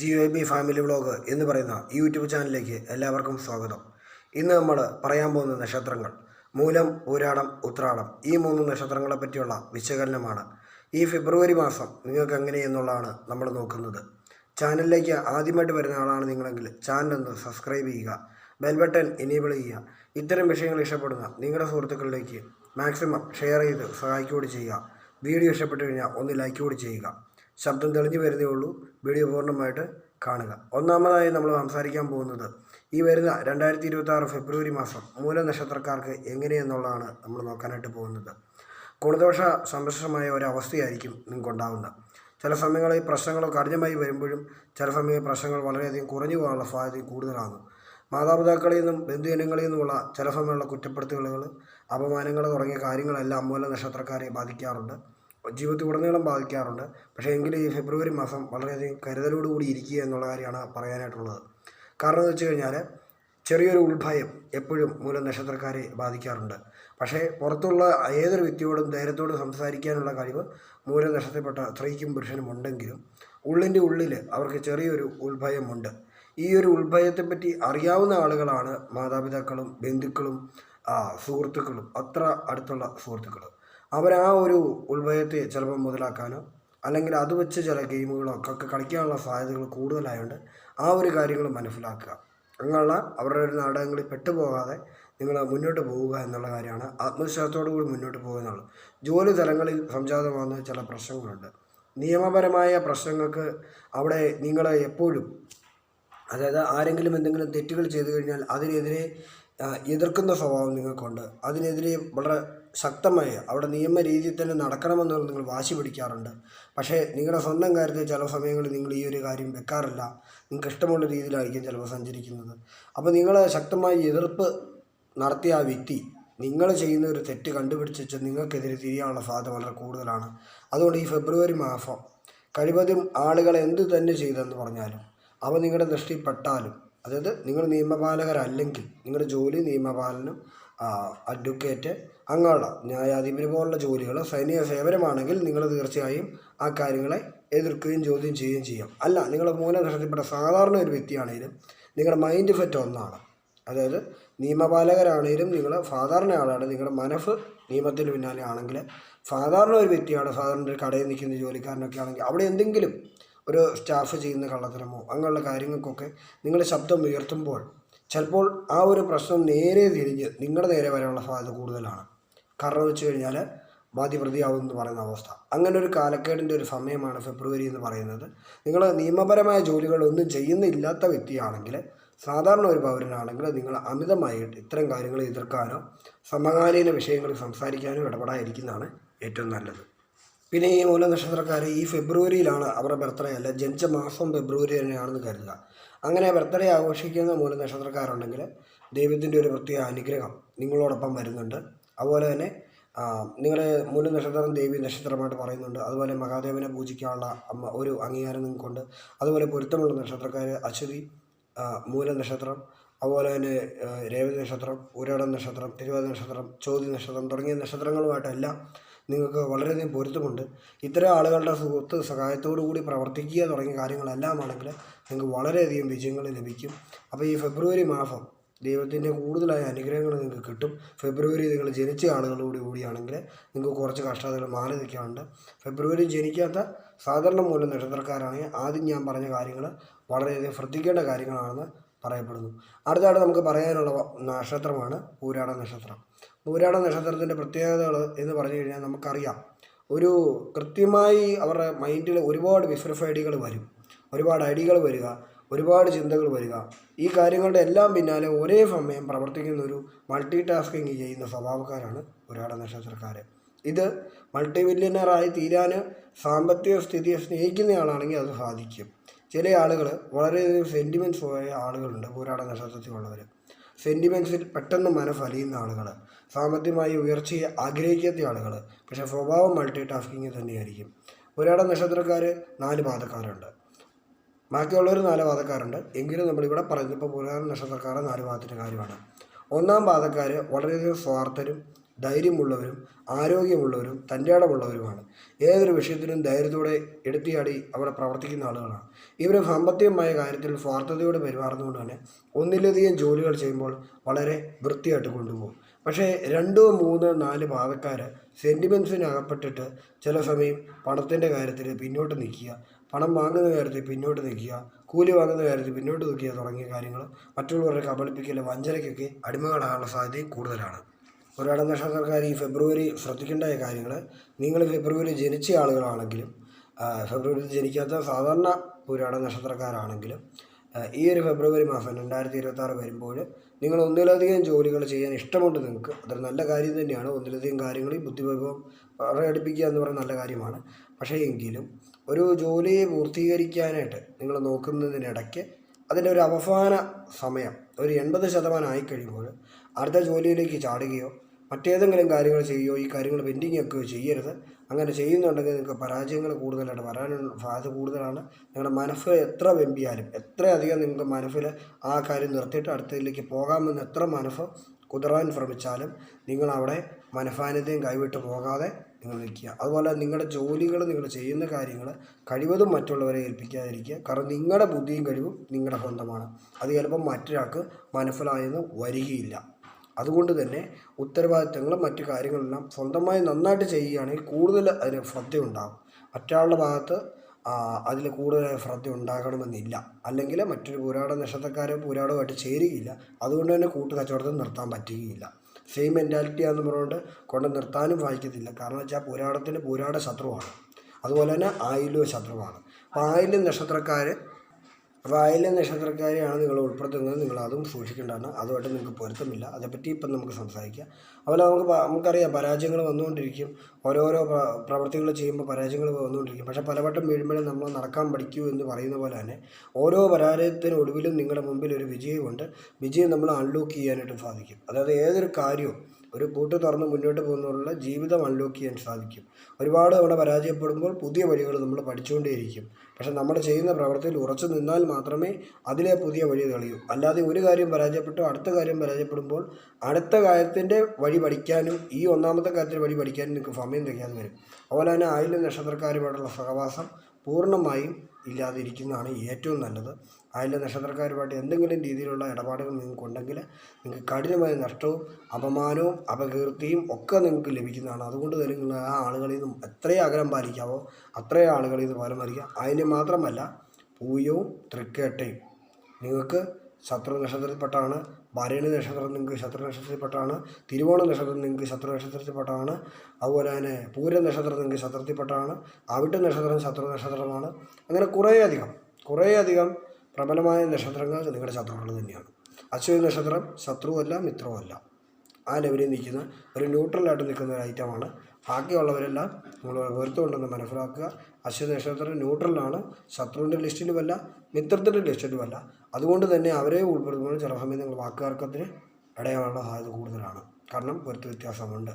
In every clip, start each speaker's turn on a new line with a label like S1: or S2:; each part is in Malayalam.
S1: G O B family vlog എന്ന് പറയുന്ന യൂട്യൂബ് ചാനലിലേക്ക് എല്ലാവർക്കും സ്വാഗതം. ഇന്ന് നമ്മൾ പറയാൻ പോകുന്ന നക്ഷത്രങ്ങൾ മൂലം പൂരാടം ഉത്രാടം ഈ മൂന്ന് നക്ഷത്രങ്ങളെ പറ്റിയുള്ള വിശകലനമാണ്. ഈ ഫെബ്രുവരി മാസം നിങ്ങൾക്ക് എങ്ങനെയെന്നുള്ളതാണ് നമ്മൾ നോക്കുന്നത്. ചാനലിലേക്ക് ആദ്യമായിട്ട് വരുന്ന ആളാണ് നിങ്ങളെങ്കിൽ ചാനൽ ഒന്ന് സബ്സ്ക്രൈബ് ചെയ്യുക ബെൽ ബട്ടൺ എനേബിൾ ചെയ്യുക ഇത്തരം വിഷയങ്ങൾ ഇഷ്ടപ്പെടുന്ന നിങ്ങളുടെ സുഹൃത്തുക്കളിലേക്ക് മാക്സിമം ഷെയർ ചെയ്ത് സഹായിക്കുകയും ചെയ്യുക. വീഡിയോ ഇഷ്ടപ്പെട്ടു കഴിഞ്ഞാൽ ഒന്ന് ലൈക്ക് കൂടി ചെയ്യുക. ശബ്ദം തെളിഞ്ഞു വരുന്നേ ഉള്ളൂ. വീഡിയോ പൂർണമായിട്ട് കാണുക. ഒന്നാമതായി നമ്മൾ സംസാരിക്കാൻ പോകുന്നത് ഈ വരുന്ന രണ്ടായിരത്തി ഇരുപത്തി ആറ് ഫെബ്രുവരി മാസം മൂല നക്ഷത്രക്കാർക്ക് എങ്ങനെയെന്നുള്ളതാണ് നമ്മൾ നോക്കാനായിട്ട് പോകുന്നത്. ഗുണദോഷ സംരക്ഷമായ ഒരവസ്ഥയായിരിക്കും നിങ്ങൾക്ക് ഉണ്ടാകുന്നത് ചില സമയങ്ങളിൽ പ്രശ്നങ്ങൾ കഠിനമായി വരുമ്പോഴും ചില സമയം പ്രശ്നങ്ങൾ വളരെയധികം കുറഞ്ഞു പോകാനുള്ള സാധ്യത കൂടുതലാണ്. മാതാപിതാക്കളിൽ നിന്നും ബന്ധുജനങ്ങളിൽ നിന്നുമുള്ള ചില സമയമുള്ള കുറ്റപ്പെടുത്തലുകൾ അപമാനങ്ങൾ തുടങ്ങിയ കാര്യങ്ങളെല്ലാം മൂല നക്ഷത്രക്കാരെ ബാധിക്കാറുണ്ട്. ജീവിതത്തിൽ ഉടനീളം ബാധിക്കാറുണ്ട്. പക്ഷേ എങ്കിൽ ഈ ഫെബ്രുവരി മാസം വളരെയധികം കരുതലോടുകൂടി ഇരിക്കുക എന്നുള്ള കാര്യമാണ് പറയാനായിട്ടുള്ളത്. കാരണം എന്ന് വെച്ച് കഴിഞ്ഞാൽ ചെറിയൊരു ഉത്ഭയം എപ്പോഴും മൂലം നക്ഷത്രക്കാരെ ബാധിക്കാറുണ്ട്. പക്ഷേ പുറത്തുള്ള ഏതൊരു വ്യക്തിയോടും ധൈര്യത്തോടും സംസാരിക്കാനുള്ള കഴിവ് മൂല നക്ഷത്രപ്പെട്ട സ്ത്രീക്കും പുരുഷനും ഉണ്ടെങ്കിലും ഉള്ളിന്റെ ഉള്ളിൽ അവർക്ക് ചെറിയൊരു ഉത്ഭയമുണ്ട് ഈ ഒരു ഉത്ഭയത്തെപ്പറ്റി അറിയാവുന്ന ആളുകളാണ് മാതാപിതാക്കളും ബന്ധുക്കളും സുഹൃത്തുക്കളും അത്ര അടുത്തുള്ള സുഹൃത്തുക്കൾ അവർ ആ ഒരു ഉൾഭയത്തെ ചിലപ്പോൾ മുതലാക്കാനോ അല്ലെങ്കിൽ അത് വെച്ച് ചില ഗെയിമുകളോ ഒക്കെ കളിക്കാനുള്ള സാധ്യതകൾ കൂടുതലായതുകൊണ്ട് ആ ഒരു കാര്യങ്ങൾ മനസ്സിലാക്കുക. അങ്ങനെയുള്ള അവരുടെ ഒരു നാടകങ്ങളിൽ പെട്ടുപോകാതെ നിങ്ങൾ മുന്നോട്ട് പോവുക എന്നുള്ള കാര്യമാണ് ആത്മവിശ്വാസത്തോടു കൂടി മുന്നോട്ട് പോകുക എന്നുള്ളത്. ജോലി തലങ്ങളിൽ സംജാതമാകുന്ന ചില പ്രശ്നങ്ങളുണ്ട്. നിയമപരമായ പ്രശ്നങ്ങൾക്ക് അവിടെ നിങ്ങൾ എപ്പോഴും അതായത് ആരെങ്കിലും എന്തെങ്കിലും തെറ്റുകൾ ചെയ്തു കഴിഞ്ഞാൽ അതിനെതിരെ എതിർക്കുന്ന സ്വഭാവം നിങ്ങൾക്കുണ്ട്. അതിനെതിരെ വളരെ ശക്തമായ അവിടെ നിയമ രീതിയിൽ തന്നെ നടക്കണമെന്നുള്ള നിങ്ങൾ വാശി പിടിക്കാറുണ്ട്. പക്ഷേ നിങ്ങളുടെ സ്വന്തം കാര്യത്തിൽ ചില സമയങ്ങളിൽ നിങ്ങൾ ഈ ഒരു കാര്യം വെക്കാറില്ല. നിങ്ങൾക്ക് ഇഷ്ടമുള്ള രീതിയിലായിരിക്കും ചിലപ്പോൾ സഞ്ചരിക്കുന്നത്. അപ്പോൾ നിങ്ങൾ ശക്തമായി എതിർപ്പ് നടത്തിയ ആ വ്യക്തി നിങ്ങൾ ചെയ്യുന്ന ഒരു തെറ്റ് കണ്ടുപിടിച്ച് നിങ്ങൾക്കെതിരെ തിരിയാനുള്ള സാധ്യത വളരെ കൂടുതലാണ്. അതുകൊണ്ട് ഈ ഫെബ്രുവരി മാസം കഴിവതും ആളുകൾ എന്ത് തന്നെ ചെയ്തെന്ന് പറഞ്ഞാലും അവ നിങ്ങളുടെ ദൃഷ്ടിപ്പെട്ടാലും അതായത് നിങ്ങൾ നിയമപാലകരല്ലെങ്കിൽ നിങ്ങളുടെ ജോലി നിയമപാലനം അഡ്വക്കേറ്റ് അങ്ങനെയുള്ള ന്യായാധിപര് പോലുള്ള ജോലികൾ സൈനിക സേവനമാണെങ്കിൽ നിങ്ങൾ തീർച്ചയായും ആ കാര്യങ്ങളെ എതിർക്കുകയും ചോദ്യം ചെയ്യുകയും ചെയ്യാം. അല്ല നിങ്ങൾ മൂലനഷ്ടത്തിൽപ്പെട്ട സാധാരണ ഒരു വ്യക്തിയാണെങ്കിലും നിങ്ങളുടെ മൈൻഡ് ഫെറ്റ് ഒന്നാണ്. അതായത് നിയമപാലകരാണെങ്കിലും നിങ്ങൾ സാധാരണ ആളാണ് നിങ്ങളുടെ മനസ്സ് നിയമത്തിന് പിന്നാലെ ആണെങ്കിൽ സാധാരണ ഒരു വ്യക്തിയാണ് സാധാരണ ഒരു കടയിൽ നിൽക്കുന്ന ജോലിക്കാരനൊക്കെ ആണെങ്കിൽ അവിടെ എന്തെങ്കിലും ഒരു സ്റ്റാഫ് ചെയ്യുന്ന കള്ളത്തരമോ അങ്ങനെയുള്ള കാര്യങ്ങൾക്കൊക്കെ നിങ്ങൾ ശബ്ദം ഉയർത്തുമ്പോൾ ചിലപ്പോൾ ആ ഒരു പ്രശ്നം നേരെ തിരിഞ്ഞ് നിങ്ങളുടെ നേരെ വരാനുള്ള സാധ്യത കൂടുതലാണ്. കാരണം വെച്ച് കഴിഞ്ഞാൽ ബാധ്യപ്രതിയാവും എന്ന് പറയുന്ന അവസ്ഥ. അങ്ങനെ ഒരു കാലക്കേടിന്റെ ഒരു സമയമാണ് ഫെബ്രുവരി എന്ന് പറയുന്നത്. നിങ്ങൾ നിയമപരമായ ജോലികളൊന്നും ചെയ്യുന്നില്ലാത്ത വ്യക്തിയാണെങ്കിൽ സാധാരണ ഒരു പൗരനാണെങ്കിൽ നിങ്ങൾ അമിതമായിട്ട് ഇത്തരം കാര്യങ്ങൾ എതിർക്കാനോ സമകാലീന വിഷയങ്ങളിൽ സംസാരിക്കാനോ ഇടപെടാതിരിക്കുന്നതാണ് ഏറ്റവും നല്ലത്. പിന്നെ ഈ മൂല നക്ഷത്രക്കാർ ഈ ഫെബ്രുവരിയിലാണ് അവരുടെ ബർത്ത്ഡേ അല്ല ജനിച്ച മാസം ഫെബ്രുവരി തന്നെയാണെന്ന് കരുതുക. അങ്ങനെ ബർത്ത്ഡേ ആഘോഷിക്കുന്ന മൂല നക്ഷത്രക്കാരുണ്ടെങ്കിൽ ദൈവത്തിന്റെ ഒരു പ്രത്യേക അനുഗ്രഹം നിങ്ങളോടൊപ്പം വരുന്നുണ്ട്. അതുപോലെ തന്നെ നിങ്ങൾ മൂല നക്ഷത്രം ദേവി നക്ഷത്രമായിട്ട് പറയുന്നുണ്ട്. അതുപോലെ മഹാദേവനെ പൂജിക്കാനുള്ള ഒരു അംഗീകാരം നിങ്ങൾക്കുണ്ട് അതുപോലെ പൊരുത്തമുള്ള നക്ഷത്രക്കാർ അശ്വതി മൂല നക്ഷത്രം അതുപോലെ തന്നെ രേവതി നക്ഷത്രം ഉരടം നക്ഷത്രം തിരുവാതിര നക്ഷത്രം ചോതി നക്ഷത്രം തുടങ്ങിയ നക്ഷത്രങ്ങളുമായിട്ടെല്ലാം നിങ്ങൾക്ക് വളരെയധികം പൊരുത്തമുണ്ട്. ഇത്തരം ആളുകളുടെ സുഹൃത്ത് സഹായത്തോടു കൂടി പ്രവർത്തിക്കുക തുടങ്ങിയ കാര്യങ്ങളെല്ലാം ആണെങ്കിൽ നിങ്ങൾക്ക് വളരെയധികം വിജയങ്ങൾ ലഭിക്കും. അപ്പോൾ ഈ ഫെബ്രുവരി മാസം ദൈവത്തിന്റെ കൂടുതലായ അനുഗ്രഹങ്ങൾ നിങ്ങൾക്ക് കിട്ടും. ഫെബ്രുവരി നിങ്ങൾ ജനിച്ച ആളുകളോട് കൂടിയാണെങ്കിൽ നിങ്ങൾക്ക് കുറച്ച് കഷ്ടതകൾ മാറി നിൽക്കാറുണ്ട്. ഫെബ്രുവരി ജനിക്കാത്ത സാധാരണ മൂലം നക്ഷത്രക്കാരാണെങ്കിൽ ആദ്യം ഞാൻ പറഞ്ഞ കാര്യങ്ങൾ വളരെയധികം ശ്രദ്ധിക്കേണ്ട കാര്യങ്ങളാണെന്ന് പറയപ്പെടുന്നു. അടുത്തായിട്ട് നമുക്ക് പറയാനുള്ള നക്ഷത്രമാണ് പൂരാട നക്ഷത്രം. പൂരാട നക്ഷത്രത്തിന്റെ പ്രത്യേകതകൾ എന്ന് പറഞ്ഞു കഴിഞ്ഞാൽ നമുക്കറിയാം. ഒരു കൃത്യമായി അവരുടെ മൈൻഡിൽ ഒരുപാട് വിഫ്രഫ് ഐഡികൾ വരും. ഒരുപാട് ഐഡികൾ വരിക. ഒരുപാട് ചിന്തകൾ വരിക. ഈ കാര്യങ്ങളുടെ എല്ലാം പിന്നാലെ ഒരേ സമയം പ്രവർത്തിക്കുന്ന ഒരു മൾട്ടി ടാസ്കിങ് ചെയ്യുന്ന സ്വഭാവക്കാരാണ് ഒരാട നക്ഷത്രക്കാർ ഇത് മൾട്ടി മില്യനറായി തീരാൻ സാമ്പത്തിക സ്ഥിതിയെ സ്നേഹിക്കുന്നയാളാണെങ്കിൽ അത് സാധിക്കും. ചില ആളുകൾ വളരെയധികം സെന്റിമെന്റ്സ് പോയ ആളുകളുണ്ട് പുരാട നക്ഷത്രത്തിലുള്ളവർ സെന്റിമെന്റ്സിൽ പെട്ടെന്ന് മനസ്സലിയുന്ന ആളുകൾ സാമ്പത്തികമായി ഉയർച്ചയെ ആഗ്രഹിക്കാത്ത ആളുകൾ പക്ഷേ സ്വഭാവം മൾട്ടി ടാസ്കിങ് തന്നെയായിരിക്കും. ഒരാട നക്ഷത്രക്കാർ നാല് പാതക്കാരുണ്ട്. ബാക്കിയുള്ളവർ നാല് പാതക്കാരുണ്ട് എങ്കിലും നമ്മളിവിടെ പറഞ്ഞപ്പോൾ പുരാതന നക്ഷത്രക്കാരുടെ നാല് പാദത്തിന്റെ കാര്യമാണ്. ഒന്നാം പാതക്കാർ വളരെയധികം സ്വാർത്ഥരും ധൈര്യമുള്ളവരും ആരോഗ്യമുള്ളവരും തന്റെ ഇടമുള്ളവരുമാണ് ഏതൊരു വിഷയത്തിലും ധൈര്യത്തോടെ എടുത്തിയാടി അവിടെ പ്രവർത്തിക്കുന്ന ആളുകളാണ്. ഇവർ സാമ്പത്തികമായ കാര്യത്തിൽ സ്വാർത്ഥതയോടെ പെരുമാറുന്നതുകൊണ്ട് തന്നെ ഒന്നിലധികം ജോലികൾ ചെയ്യുമ്പോൾ വളരെ വൃത്തിയായിട്ട് കൊണ്ടുപോകും. പക്ഷേ രണ്ടോ മൂന്നോ നാല് പാവക്കാർ സെന്റിമെൻസിന് അകപ്പെട്ടിട്ട് ചില സമയം പണത്തിന്റെ കാര്യത്തിൽ പിന്നോട്ട് നിൽക്കുക പണം വാങ്ങുന്ന കാര്യത്തിൽ പിന്നോട്ട് നിൽക്കുക കൂലി വാങ്ങുന്ന കാര്യത്തിൽ പിന്നോട്ട് നിൽക്കുക തുടങ്ങിയ കാര്യങ്ങൾ മറ്റുള്ളവരെ കബളിപ്പിക്കൽ വഞ്ചനയ്ക്കൊക്കെ അടിമകളാകാനുള്ള സാധ്യതയും കൂടുതലാണ്. ഒരാളെ നക്ഷത്രക്കാർ ഈ ഫെബ്രുവരി ശ്രദ്ധിക്കേണ്ട കാര്യങ്ങൾ നിങ്ങൾ ഫെബ്രുവരി ജനിച്ച ആളുകളാണെങ്കിലും ഫെബ്രുവരി ജനിക്കാത്ത സാധാരണ പുരാട നക്ഷത്രക്കാരാണെങ്കിലും ഈ ഒരു ഫെബ്രുവരി മാസം രണ്ടായിരത്തി ഇരുപത്തി ആറ് വരുമ്പോൾ നിങ്ങൾ ഒന്നിലധികം ജോലികൾ ചെയ്യാൻ ഇഷ്ടമുണ്ട് നിങ്ങൾക്ക് അതൊരു നല്ല കാര്യം തന്നെയാണ്. ഒന്നിലധികം കാര്യങ്ങളിൽ ബുദ്ധിവൈഭവം പ്രകടിപ്പിക്കുക എന്ന് പറയുന്നത് നല്ല കാര്യമാണ്. പക്ഷേ എങ്കിലും ഒരു ജോലിയെ പൂർത്തീകരിക്കാനായിട്ട് നിങ്ങൾ നോക്കുന്നതിനിടയ്ക്ക് അതിന്റെ ഒരു അവസാന സമയം ഒരു എൺപത് ശതമാനം ആയിക്കഴിയുമ്പോൾ അടുത്ത ജോലിയിലേക്ക് ചാടുകയോ മറ്റേതെങ്കിലും കാര്യങ്ങൾ ചെയ്യുകയോ ഈ കാര്യങ്ങൾ പെൻഡിങ് ചെയ്യരുത്. അങ്ങനെ ചെയ്യുന്നുണ്ടെങ്കിൽ നിങ്ങൾക്ക് പരാജയങ്ങൾ കൂടുതലായിട്ട് വരാനുള്ള സാധ്യത കൂടുതലാണ്. നിങ്ങളുടെ മനസ്സ് എത്ര വെമ്പിയാലും എത്രയധികം നിങ്ങൾക്ക് മനസ്സിൽ ആ കാര്യം നിർത്തിയിട്ട് അടുത്തതിലേക്ക് പോകാമെന്ന് എത്ര മനസ്സ് കുതിരാൻ ശ്രമിച്ചാലും നിങ്ങൾ അവിടെ കൈവിട്ട് പോകാതെ നിങ്ങൾ നിൽക്കുക അതുപോലെ നിങ്ങളുടെ ജോലികൾ നിങ്ങൾ ചെയ്യുന്ന കാര്യങ്ങൾ കഴിവതും മറ്റുള്ളവരെ ഏൽപ്പിക്കാതിരിക്കുക. കാരണം നിങ്ങളുടെ ബുദ്ധിയും കഴിവും നിങ്ങളുടെ സ്വന്തമാണ്. അത് ചിലപ്പം മറ്റൊരാൾക്ക് മനസ്സിലായെന്ന് വരികയില്ല. അതുകൊണ്ട് തന്നെ ഉത്തരവാദിത്തങ്ങളും മറ്റു കാര്യങ്ങളെല്ലാം സ്വന്തമായി നന്നായിട്ട് ചെയ്യുകയാണെങ്കിൽ കൂടുതൽ അതിന് ശ്രദ്ധ ഉണ്ടാകും മറ്റൊരാളുടെ ഭാഗത്ത് അതിൽ കൂടുതൽ ശ്രദ്ധ ഉണ്ടാകണമെന്നില്ല അല്ലെങ്കിൽ മറ്റൊരു പുരാട നക്ഷത്രക്കാരോ പുരാടമായിട്ട് ചേരുകയില്ല. അതുകൊണ്ട് തന്നെ കൂട്ടുകച്ചവടത്തിൽ നിർത്താൻ പറ്റുകയില്ല. സെയിം മെന്റാലിറ്റി ആണെന്ന് പറഞ്ഞുകൊണ്ട് കൊണ്ട് നിർത്താനും വായിക്കത്തില്ല കാരണം വെച്ചാൽ പുരാടത്തിന് പുരാട ശത്രുവാണ്. അതുപോലെ തന്നെ ആയിലും ശത്രുവാണ്. അപ്പോൾ ആയില്യം നക്ഷത്രക്കാർ ആയില്യം നക്ഷത്രക്കാരെയാണ് നിങ്ങൾ ഉൾപ്പെടുത്തുന്നത്. നിങ്ങൾ അതും സൂക്ഷിക്കേണ്ടതാണ്. അതുമായിട്ട് നിങ്ങൾക്ക് പൊരുത്തമില്ല. അതേപ്പറ്റി ഇപ്പം നമുക്ക് സംസാരിക്കാം. അതുപോലെ നമുക്ക് നമുക്കറിയാം പരാജയങ്ങൾ വന്നുകൊണ്ടിരിക്കും. ഓരോരോ പ്ര- പ്രവർത്തികൾ ചെയ്യുമ്പോൾ പരാജയങ്ങൾ വന്നുകൊണ്ടിരിക്കും. പക്ഷേ പലവട്ടം വീഴുമ്പോഴും നമ്മൾ നടക്കാൻ പഠിക്കൂ എന്ന് പറയുന്ന പോലെ തന്നെ ഓരോ പരാജയത്തിനൊടുവിലും നിങ്ങളുടെ മുമ്പിൽ ഒരു വിജയമുണ്ട്. വിജയം നമ്മൾ അൺലോക്ക് ചെയ്യാനായിട്ട് സാധിക്കും. അതായത് ഏതൊരു കാര്യവും ഒരു പൂട്ട് തുറന്ന് മുന്നോട്ട് പോകുന്നതിനുള്ള ജീവിതം അൺലോക്ക് ചെയ്യാൻ സാധിക്കും. ഒരുപാട് തവണ പരാജയപ്പെടുമ്പോൾ പുതിയ വഴികൾ നമ്മൾ പഠിച്ചുകൊണ്ടേയിരിക്കും. പക്ഷേ നമ്മൾ ചെയ്യുന്ന പ്രവർത്തിയിൽ ഉറച്ചു നിന്നാൽ മാത്രമേ അതിലെ പുതിയ വഴി തെളിയൂ. അല്ലാതെ ഒരു കാര്യം പരാജയപ്പെട്ടു അടുത്ത കാര്യം പരാജയപ്പെടുമ്പോൾ അടുത്ത കാര്യത്തിന്റെ വഴി പഠിക്കാനും ഈ ഒന്നാമത്തെ കാര്യത്തിന്റെ വഴി പഠിക്കാനും നിങ്ങൾക്ക് സമയം തികയാതെ വരും. അതുപോലെ തന്നെ ആയിരം നക്ഷത്രക്കാരുമായിട്ടുള്ള സഹവാസം പൂർണമായും ഇല്ലാതിരിക്കുന്നതാണ് ഏറ്റവും നല്ലത്. അതിലെ നക്ഷത്രക്കാരുമായിട്ട് എന്തെങ്കിലും രീതിയിലുള്ള ഇടപാടുകൾ നിങ്ങൾക്കുണ്ടെങ്കിൽ നിങ്ങൾക്ക് കഠിനമായ നഷ്ടവും അപമാനവും അപകീർത്തിയും ഒക്കെ നിങ്ങൾക്ക് ലഭിക്കുന്നതാണ്. അതുകൊണ്ട് തന്നെ നിങ്ങൾ ആ ആളുകളിൽ നിന്നും എത്രയും അകലം പാലിക്കാവോ അത്രയും ആളുകളിൽ നിന്ന് ഫലം പാലിക്കുക അതിന് മാത്രമല്ല പൂയവും തൃക്കേട്ടയും. നിങ്ങൾക്ക് ശത്രു നക്ഷത്രത്തിൽപ്പെട്ടാണ് ഭരണി നക്ഷത്രം നിങ്ങൾക്ക് ശത്രു നക്ഷത്രത്തിൽപ്പെട്ടാണ് തിരുവോണ നക്ഷത്രം നിങ്ങൾക്ക് ശത്രു നക്ഷത്രത്തിൽപ്പെട്ടാണ് അതുപോലെ തന്നെ പൂര നക്ഷത്രം നിങ്ങൾക്ക് ശത്രുത്തിൽപ്പെട്ടാണ് അവിട്ട നക്ഷത്രം ശത്രു നക്ഷത്രമാണ്. അങ്ങനെ കുറേയധികം കുറേയധികം പ്രബലമായ നക്ഷത്രങ്ങൾ നിങ്ങളുടെ ശത്രുക്കൾ തന്നെയാണ്. അശ്വതി നക്ഷത്രം ശത്രുവല്ല മിത്രവുമല്ല. ആ ലെവലിൽ നിൽക്കുന്ന ഒരു ന്യൂട്രലായിട്ട് നിൽക്കുന്ന ഒരു ഐറ്റമാണ് ബാക്കിയുള്ളവരെല്ലാം നമ്മൾ പൊരുത്തമുണ്ടെന്ന് മനസ്സിലാക്കുക. അശ്വതി നക്ഷത്രം ന്യൂട്രലാണ്. ശത്രുവിന്റെ ലിസ്റ്റിലുമല്ല മിത്രത്തിന്റെ ലിസ്റ്റിലുമല്ല. അതുകൊണ്ട് തന്നെ അവരെ ഉൾപ്പെടുത്തുമ്പോൾ ചില സമയം നിങ്ങൾ വാക്കുതർക്കത്തിന് ഇടയാനുള്ള സാധ്യത കൂടുതലാണ്. കാരണം പൊരുത്ത വ്യത്യാസമുണ്ട്.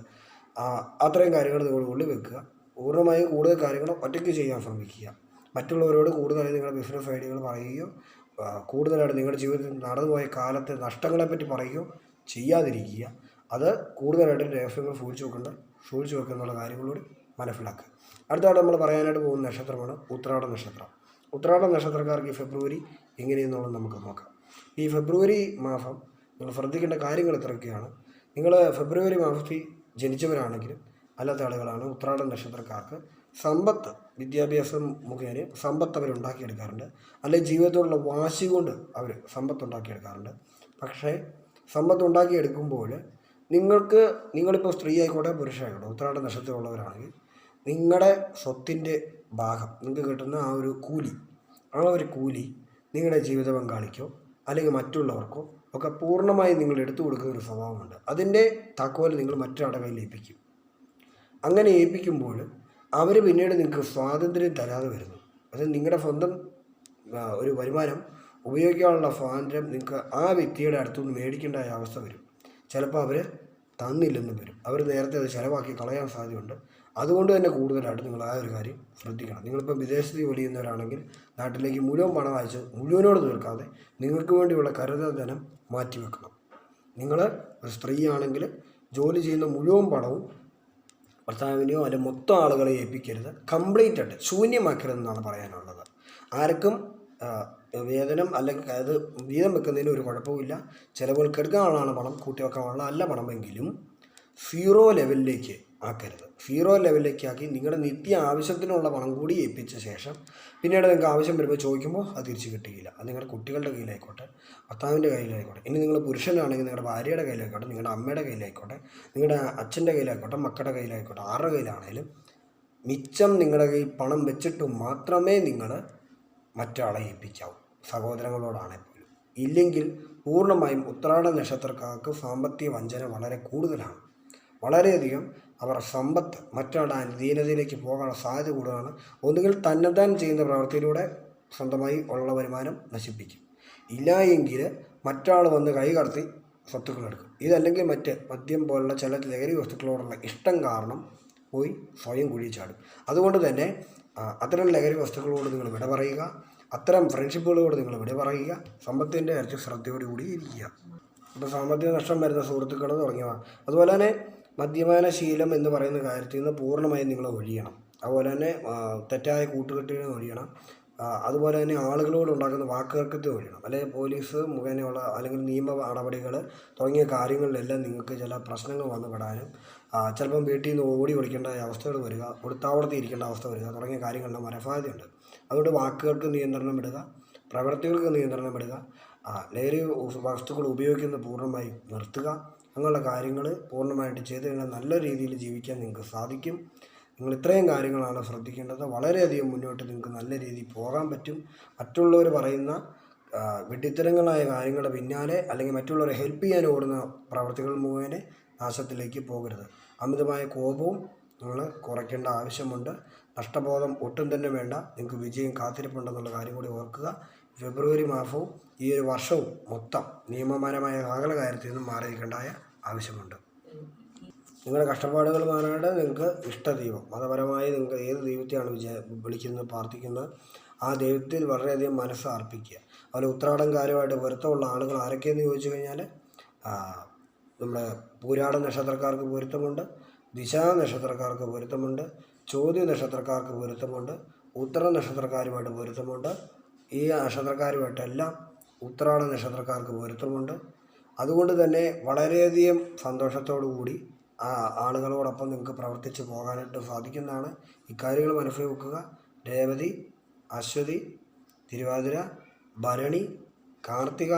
S1: അത്രയും കാര്യങ്ങൾ നിങ്ങൾ ഉള്ളിൽ വെക്കുക. പൂർണമായും കൂടുതൽ കാര്യങ്ങൾ ഒറ്റയ്ക്ക് ചെയ്യാൻ ശ്രമിക്കുക. മറ്റുള്ളവരോട് കൂടുതലായി നിങ്ങളുടെ ബിസിനസ് ഐഡിയകൾ പറയുകയോ കൂടുതലായിട്ട് നിങ്ങളുടെ ജീവിതത്തിൽ നടന്നുപോയ കാലത്തെ നഷ്ടങ്ങളെപ്പറ്റി പറയുകയോ ചെയ്യാതിരിക്കുക. അത് കൂടുതലായിട്ട് രഹസ്യങ്ങൾ സൂക്ഷിച്ചു വെക്കേണ്ട സൂക്ഷിച്ചു വെക്കുക എന്നുള്ള കാര്യങ്ങളോട് മനസ്സിലാക്കുക. അടുത്തതായിട്ട് നമ്മൾ പറയാനായിട്ട് പോകുന്ന നക്ഷത്രമാണ് ഉത്രാട നക്ഷത്രം. ഉത്രാട നക്ഷത്രക്കാർക്ക് ഈ ഫെബ്രുവരി എങ്ങനെയെന്നുള്ളത് നമുക്ക് നോക്കാം. ഈ ഫെബ്രുവരി മാസം നിങ്ങൾ ശ്രദ്ധിക്കേണ്ട കാര്യങ്ങൾ ഇത്രയൊക്കെയാണ്. നിങ്ങൾ ഫെബ്രുവരി മാസത്തിൽ ജനിച്ചവരാണെങ്കിലും അല്ലാത്ത ആളുകളാണ് ഉത്രാട നക്ഷത്രക്കാർക്ക് സമ്പത്ത് വിദ്യാഭ്യാസം മുഖേന സമ്പത്ത് അവർ ഉണ്ടാക്കിയെടുക്കാറുണ്ട്. അല്ലെങ്കിൽ ജീവിതത്തോടുള്ള വാശി കൊണ്ട് അവർ സമ്പത്ത് ഉണ്ടാക്കിയെടുക്കാറുണ്ട്. പക്ഷേ സമ്പത്ത് ഉണ്ടാക്കിയെടുക്കുമ്പോൾ നിങ്ങൾക്ക് നിങ്ങളിപ്പോൾ സ്ത്രീ ആയിക്കോട്ടെ പുരുഷനായിക്കോട്ടെ ഉത്രാട നക്ഷത്രമുള്ളവരാണെങ്കിൽ നിങ്ങളുടെ സ്വത്തിന്റെ ഭാഗം നിങ്ങൾക്ക് കിട്ടുന്ന ആ ഒരു കൂലി ആ ഒരു കൂലി നിങ്ങളുടെ ജീവിത പങ്കാളിക്കോ അല്ലെങ്കിൽ മറ്റുള്ളവർക്കോ ഒക്കെ പൂർണമായി നിങ്ങൾ എടുത്തു കൊടുക്കുന്ന ഒരു സ്വഭാവമുണ്ട്. അതിന്റെ താക്കോൽ നിങ്ങൾ മറ്റൊരാളുടെ കയ്യിൽ ഏൽപ്പിക്കും. അങ്ങനെ ഏൽപ്പിക്കുമ്പോൾ അവർ പിന്നീട് നിങ്ങൾക്ക് സ്വാതന്ത്ര്യം തരാതെ വരുന്നു. അത് നിങ്ങളുടെ സ്വന്തം ഒരു വരുമാനം ഉപയോഗിക്കാനുള്ള സ്വാതന്ത്ര്യം നിങ്ങൾക്ക് ആ വ്യക്തിയുടെ അടുത്തുനിന്ന് മേടിക്കേണ്ട അവസ്ഥ വരും. ചിലപ്പോൾ അവർ തന്നില്ലെന്ന് വരും. അവർ നേരത്തെ അത് ചിലവാക്കി കളയാൻ സാധ്യതയുണ്ട്. അതുകൊണ്ട് തന്നെ കൂടുതലായിട്ട് നിങ്ങൾ ആ ഒരു കാര്യം ശ്രദ്ധിക്കണം. നിങ്ങളിപ്പോൾ വിദേശത്ത് ജോലി ചെയ്യുന്നവരാണെങ്കിൽ നാട്ടിലേക്ക് മുഴുവൻ പണം അയച്ച് മുഴുവനോട് തീർക്കാതെ നിങ്ങൾക്ക് വേണ്ടിയുള്ള കരുതൽ ധനം മാറ്റി വെക്കണം. നിങ്ങൾ ഒരു സ്ത്രീ ആണെങ്കിൽ ജോലി ചെയ്യുന്ന മുഴുവൻ പണവും ഭർത്താവിനെയോ അല്ലെ മൊത്തം ആളുകളെ ഏൽപ്പിക്കരുത്. കംപ്ലീറ്റ് ആയിട്ട് ശൂന്യമാക്കരുതെന്നാണ് പറയാനുള്ളത്. ആർക്കും വേതനം അല്ലെങ്കിൽ അത് വീതം വെക്കുന്നതിന് ഒരു കുഴപ്പമില്ല ചിലവുകൾക്ക് എടുക്കാനുള്ളതാണ് പണം കൂട്ടി വെക്കാനുള്ള അല്ല പണമെങ്കിലും സീറോ ലെവലിലേക്ക് ആക്കരുത്. സീറോ ലെവലിലേക്ക് ആക്കി നിങ്ങളുടെ നിത്യ ആവശ്യത്തിനുള്ള പണം കൂടി ഏൽപ്പിച്ച ശേഷം പിന്നീട് നിങ്ങൾക്ക് ആവശ്യം വരുമ്പോൾ ചോദിക്കുമ്പോൾ അത് തിരിച്ച് കിട്ടുകയില്ല അത് നിങ്ങളുടെ കുട്ടികളുടെ കയ്യിലായിക്കോട്ടെ ഭർത്താവിന്റെ കയ്യിലായിക്കോട്ടെ ഇനി നിങ്ങൾ പുരുഷനാണെങ്കിൽ നിങ്ങളുടെ ഭാര്യയുടെ കയ്യിലായിക്കോട്ടെ നിങ്ങളുടെ അമ്മയുടെ കയ്യിലായിക്കോട്ടെ നിങ്ങളുടെ അച്ഛന്റെ കയ്യിലായിക്കോട്ടെ മക്കളുടെ കയ്യിലായിക്കോട്ടെ ആരുടെ കയ്യിലാണെങ്കിലും മിച്ചം നിങ്ങളുടെ കയ്യിൽ പണം വെച്ചിട്ട് മാത്രമേ നിങ്ങൾ മറ്റാളെ ഏൽപ്പിക്കാവും. സഹോദരങ്ങളോടാണെ പോലും. ഇല്ലെങ്കിൽ പൂർണമായും ഉത്രാട നക്ഷത്രക്കാർക്ക് സാമ്പത്തിക വഞ്ചന വളരെ കൂടുതലാണ്. വളരെയധികം അവർ സമ്പത്ത് മറ്റാളുടെ അധീനതയിലേക്ക് പോകാനുള്ള സാധ്യത കൂടുതലാണ്. ഒന്നുകിൽ തന്നെത്താൻ ചെയ്യുന്ന പ്രവൃത്തിയിലൂടെ സ്വന്തമായി ഉള്ള വരുമാനം നശിപ്പിക്കും. ഇല്ല എങ്കിൽ മറ്റാൾ വന്ന് കൈ കടത്തി സ്വത്തുക്കൾ എടുക്കും. ഇതല്ലെങ്കിൽ മറ്റ് മദ്യം പോലുള്ള ചില ലഹരി വസ്തുക്കളോടുള്ള ഇഷ്ടം കാരണം പോയി സ്വയം കുഴിച്ചാടും അതുകൊണ്ട് തന്നെ അത്തരം ലഹരി വസ്തുക്കളോട് നിങ്ങൾ വിട പറയുക. അത്തരം ഫ്രണ്ട്ഷിപ്പുകളോട് നിങ്ങൾ വിട പറയുക. സമ്പത്തിന്റെ കാര്യത്തിൽ ശ്രദ്ധയോടുകൂടി ഇരിക്കുക. അപ്പോൾ സാമ്പത്തിക നഷ്ടം വരുന്ന സുഹൃത്തുക്കൾ തുടങ്ങിയവ. അതുപോലെ തന്നെ മദ്യപാന ശീലം എന്ന് പറയുന്ന കാര്യത്തിൽ നിന്ന് പൂർണമായും നിങ്ങൾ ഒഴിയണം. അതുപോലെ തന്നെ തെറ്റായ കൂട്ടുകെട്ടുകൾ ഒഴിയണം. അതുപോലെ തന്നെ ആളുകളോട് ഉണ്ടാക്കുന്ന വാക്കുകൾക്കത്തെ ഒഴിയണം. അല്ലെങ്കിൽ പോലീസ് മുഖേനയുള്ള അല്ലെങ്കിൽ നിയമ നടപടികൾ തുടങ്ങിയ കാര്യങ്ങളിലെല്ലാം നിങ്ങൾക്ക് ചില പ്രശ്നങ്ങൾ വന്നു പെടാനും ചിലപ്പം വീട്ടിൽ നിന്ന് ഓടി ഒളിക്കേണ്ട അവസ്ഥകൾ വരിക ഒടുത്താവളത്തിൽ ഇരിക്കേണ്ട അവസ്ഥ വരിക തുടങ്ങിയ കാര്യങ്ങളെല്ലാം വരാൻ സാധ്യതയുണ്ട് അതുകൊണ്ട് വാക്കുകൾക്ക് നിയന്ത്രണം ഇടുക പ്രവൃത്തികൾക്ക് നിയന്ത്രണം ഇടുക ലഹരി വസ്തുക്കൾ ഉപയോഗിക്കുന്നത് പൂർണമായി നിർത്തുക അങ്ങനെയുള്ള കാര്യങ്ങൾ പൂർണമായിട്ട് ചെയ്ത് കഴിഞ്ഞാൽ നല്ല രീതിയിൽ ജീവിക്കാൻ നിങ്ങൾക്ക് സാധിക്കും. നിങ്ങൾ ഇത്രയും കാര്യങ്ങളാണ് ശ്രദ്ധിക്കേണ്ടത്. വളരെയധികം മുന്നോട്ട് നിങ്ങൾക്ക് നല്ല രീതിയിൽ പോകാൻ പറ്റും. മറ്റുള്ളവർ പറയുന്ന വിഡിത്തരങ്ങളായ കാര്യങ്ങളുടെ പിന്നാലെ അല്ലെങ്കിൽ മറ്റുള്ളവരെ ഹെൽപ്പ് ചെയ്യാൻ ഓടുന്ന പ്രവർത്തികൾ മുഖേന നാശത്തിലേക്ക് പോകരുത്. അമിതമായ കോപവും നിങ്ങൾ കുറയ്ക്കേണ്ട ആവശ്യമുണ്ട്. നഷ്ടബോധം ഒട്ടും തന്നെ വേണ്ട. നിങ്ങൾക്ക് വിജയം കാത്തിരിപ്പുണ്ടെന്നുള്ള കാര്യം കൂടി ഓർക്കുക. ഫെബ്രുവരി മാസവും ഈ ഒരു വർഷവും മൊത്തം നിയമപരമായ സകല കാര്യത്തിൽ നിന്നും മാറിയിരിക്കേണ്ടായ ആവശ്യമുണ്ട്. നിങ്ങളുടെ കഷ്ടപ്പാടുകൾ മാറാണ്ട് നിങ്ങൾക്ക് ഇഷ്ടദൈവം മതപരമായി നിങ്ങൾക്ക് ഏത് ദൈവത്തെയാണ് വിചാ വിളിക്കുന്നത് പ്രാർത്ഥിക്കുന്നത് ആ ദൈവത്തിൽ വളരെയധികം മനസ്സ് അർപ്പിക്കുക. അതുപോലെ ഉത്രാടം കാര്യമായിട്ട് വരുത്തമുള്ള ആളുകൾ ആരൊക്കെയെന്ന് ചോദിച്ചു കഴിഞ്ഞാൽ നമ്മുടെ പൂരാട നക്ഷത്രക്കാർക്ക് പൊരുത്തമുണ്ട് ദിശാ നക്ഷത്രക്കാർക്ക് പൊരുത്തമുണ്ട് ചോദ്യ നക്ഷത്രക്കാർക്ക് പൊരുത്തമുണ്ട് ഉത്തര നക്ഷത്രക്കാരുമായിട്ട് പൊരുത്തമുണ്ട്. ഈ നക്ഷത്രക്കാരുമായിട്ടെല്ലാം ഉത്രാട നക്ഷത്രക്കാർക്ക് പൊരുത്തമുണ്ട്. അതുകൊണ്ട് തന്നെ വളരെയധികം സന്തോഷത്തോടു കൂടി ആ ആളുകളോടൊപ്പം നിങ്ങൾക്ക് പ്രവർത്തിച്ച് പോകാനായിട്ട് സാധിക്കുന്നതാണ്. ഇക്കാര്യങ്ങൾ മനസ്സിൽ വെക്കുക. രേവതി അശ്വതി തിരുവാതിര ഭരണി കാർത്തിക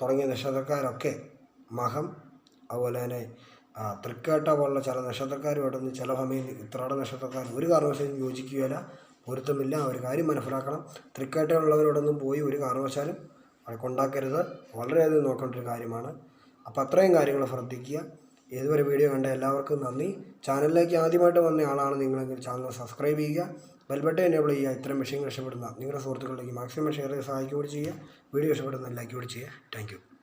S1: തുടങ്ങിയ നക്ഷത്രക്കാരൊക്കെ മഹം അതുപോലെ തന്നെ തൃക്കേട്ട പോലുള്ള ചില നക്ഷത്രക്കാരുമായിട്ടൊന്നും ചില സമയം ഉത്രാട നക്ഷത്രക്കാർ ഒരു കാരണവശാലും യോജിക്കുകയില്ല പൊരുത്തമില്ല ഒരു കാര്യം മനസ്സിലാക്കണം. തൃക്കേട്ടയുള്ളവരോടൊന്നും പോയി ഒരു കാരണവശാലും കൊണ്ടാക്കരുത് വളരെയധികം നോക്കേണ്ട ഒരു കാര്യമാണ്. അപ്പോൾ അത്രയും കാര്യങ്ങൾ ശ്രദ്ധിക്കുക. ഏതുവരെ വീഡിയോ കണ്ട എല്ലാവർക്കും നന്ദി. ചാനലിലേക്ക് ആദ്യമായിട്ട് വന്ന ആളാണ് നിങ്ങളെങ്കിൽ ചാനൽ സബ്സ്ക്രൈബ് ചെയ്യുക. ബെൽബട്ടൺ എനേബിൾ ചെയ്യുക. ഇത്തരം വിഷയങ്ങൾ ഇഷ്ടപ്പെടുന്ന നിങ്ങളുടെ സുഹൃത്തുക്കളിലേക്ക് മാക്സിമം ഷെയർ ചെയ്ത് സഹായിക്കുകയും ചെയ്യുക. വീഡിയോ ഇഷ്ടപ്പെടുന്ന ലൈക്ക് കൂടി ചെയ്യുക. താങ്ക്